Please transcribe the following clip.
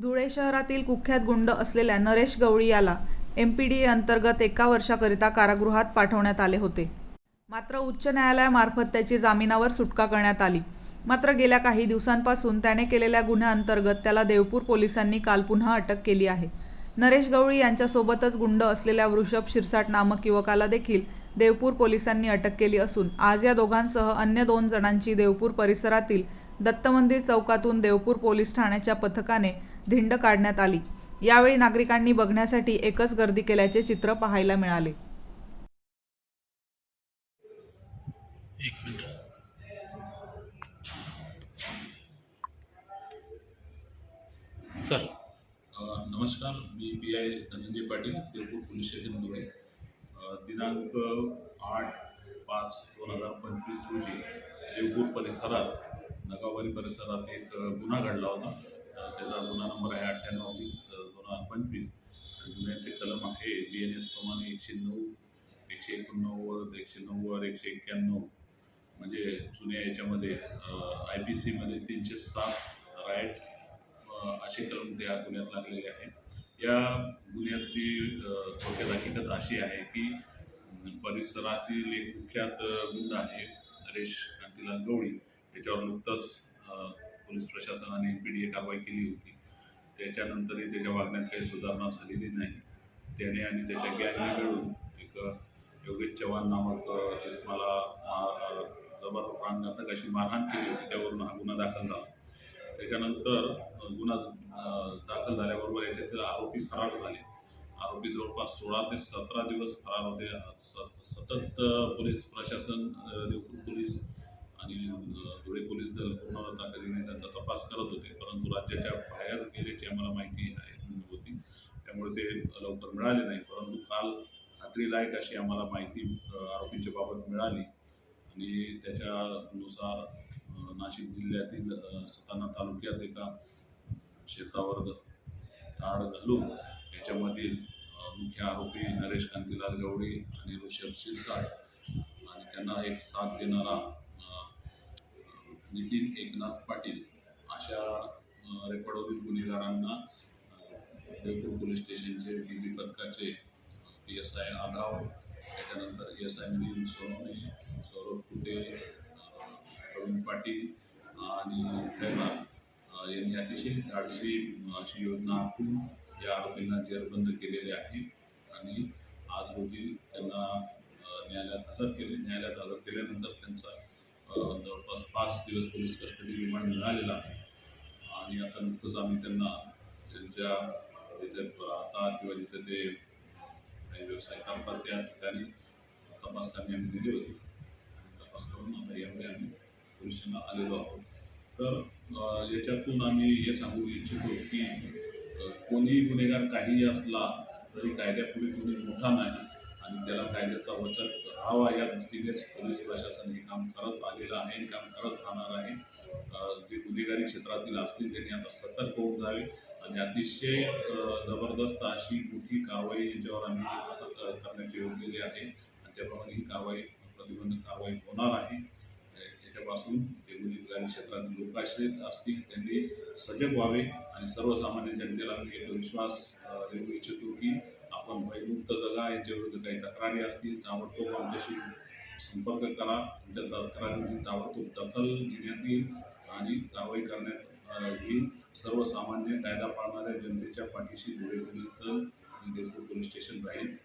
धुळे शहरातील कुख्यात गुंड असलेल्या नरेश गवळी याला एम पी डी अंतर्गत एका वर्षाकरिता कारागृहात पाठवण्यात आले होते. मात्र उच्च न्यायालयामार्फत त्याची जामिनावर सुटका करण्यात आली. मात्र गेल्या काही दिवसांपासून त्याने केलेल्या गुन्ह्याअंतर्गत त्याला देवपूर पोलिसांनी काल पुन्हा अटक केली आहे. नरेश गवळी यांच्यासोबतच गुंड असलेल्या वृषभ शिरसाट नामक युवकाला देखील देवपूर पोलिसांनी अटक केली असून आज या दोघांसह अन्य दोन जणांची देवपूर परिसरातील दत्त मंदिर चौकातून देवपूर पोलीस ठाण्याच्या पथकाने धिंड काढण्यात आली. यावेळी नागरिकांनी बघण्यासाठी एकच गर्दी केल्याचे चित्र पाहायला मिळाले. सर. नमस्कार मी P I Dhananjay Patil Devpur police station Dhule दिनांक आठ पाच दोन हजार पंचवीस रोजी देवपूर परिसरात नगावरी परिसरात एक गुन्हा घडला होता. त्याचा गुन्हा नंबर आहे अठ्ठ्याण्णव दोन हजार पंचवीस. आणि गुन्ह्याचे कलम आहे बी एन एस प्रमाणे एकशे नऊ एकशे एकोणनव्वद एकशे नव्वद एकशे एक्क्याण्णव. म्हणजे जुन्या याच्यामध्ये आय पी सीमध्ये तीनशे सात राईट असे कलम त्या गुन्ह्यात लागलेले आहे. या गुन्ह्याची अ, थोडक्यात हकीकत अशी आहे की परिसरातील एक कुख्यात अ, गुंड आहे नरेश कांतीलाल गवळी. त्याच्यावर नुकतंच पोलीस प्रशासनाने पी डी ए कारवाई केली होती. त्याच्यानंतरही त्याच्या वागण्यात काही सुधारणा झालेली नाही. त्याने आणि त्याच्या गॅंगने मिळून एक योगेश चव्हाण नामक इस्माला जबर प्राणघातक अशी मारहाण केली होती. त्यावरून हा गुन्हा दाखल झाला. त्याच्यानंतर गुन्हा दाखल झाल्याबरोबर याच्यातील आरोपी फरार झाले. आरोपी जवळपास सोळा ते सतरा दिवस फरार होते. सतत पोलीस प्रशासन देवपूर पोलीस आणि पोलीस दल पूर्ण ताकदीने त्यांचा तपास करत होते. परंतु राज्याच्या बाहेर गेल्याची आम्हाला माहिती आहे होती. त्यामुळे ते लवकर मिळाले नाही. परंतु काल खात्रीलायक अशी आम्हाला माहिती आरोपींच्या बाबत मिळाली. आणि त्याच्यानुसार नाशिक जिल्ह्यातील सताना तालुक्यात एका शेतावर ताड घालून याच्यामधील मुख्य आरोपी नरेश कांतीलाल गवळी आणि ऋषभ शिरसाट आणि त्यांना एक साथ देणारा नितीन एकनाथ पाटील अशा रेकॉर्डवरील गुन्हेगारांना देवपूर पोलीस स्टेशनचे डी बी पथकाचे पी एस आय आगाव त्याच्यानंतर एस आय मिलिंद सोनवणे सौरभ कुटे प्रवीण पाटील आणि खैरार यांनी अतिशय धाडसी अशी योजना आखून या आरोपींना जेरबंद केलेले आहे आणि आज रोजी त्यांना न्यायालयात हजर केले न्यायालयात हजर केल्यानंतर त्यांचा जवळपास पाच दिवस पोलीस कस्टडी रिमांड मिळालेला आहे. आणि आता नुकतंच आम्ही त्यांना त्यांच्या जिथे राहतात किंवा जिथे ते काही व्यवसाय करतात त्या ठिकाणी तपास करणे आम्ही दिली होती. तपास करून आता यामध्ये आम्ही पोलिसांना आलेलो आहोत. तर याच्यातून आम्ही हे सांगू इच्छितो की कोणीही गुन्हेगार काहीही असला तरी कायद्यापुढे कोणी मोठा नाही आणि त्याला कायद्याचा वचक राहावा या दृष्टीनेच पोलीस प्रशासन हे काम करत आलेलं आहे काम करत राहणार आहे. जे गुन्हेगारी क्षेत्रातील असतील त्यांनी आता सतर्क होऊन जावे. आणि अतिशय जबरदस्त अशी मोठी कारवाई याच्यावर आम्ही आता करण्याचे करण्याची आहे आणि त्याप्रमाणे ही कारवाई प्रतिबंधक कारवाई होणार आहे. याच्यापासून जे गुन्हेगारी क्षेत्रातील लोक आश्रित असतील त्यांनी सजग व्हावे. आणि सर्वसामान्य जनतेला मी एक विश्वास देऊ इच्छितो की आपण भयमुक्त जगा याच्याविरुद्ध काही तक्रारी असतील ताबडतोब आमच्याशी संपर्क करा. त्या तक्रारींची ताबडतोब दखल घेण्यात येईल आणि कारवाई करण्यात येईल. सर्वसामान्य कायदा पाळणाऱ्या जनतेच्या पाठीशी धुळे पोलीस दल आणि देवपूर पोलीस स्टेशन राहील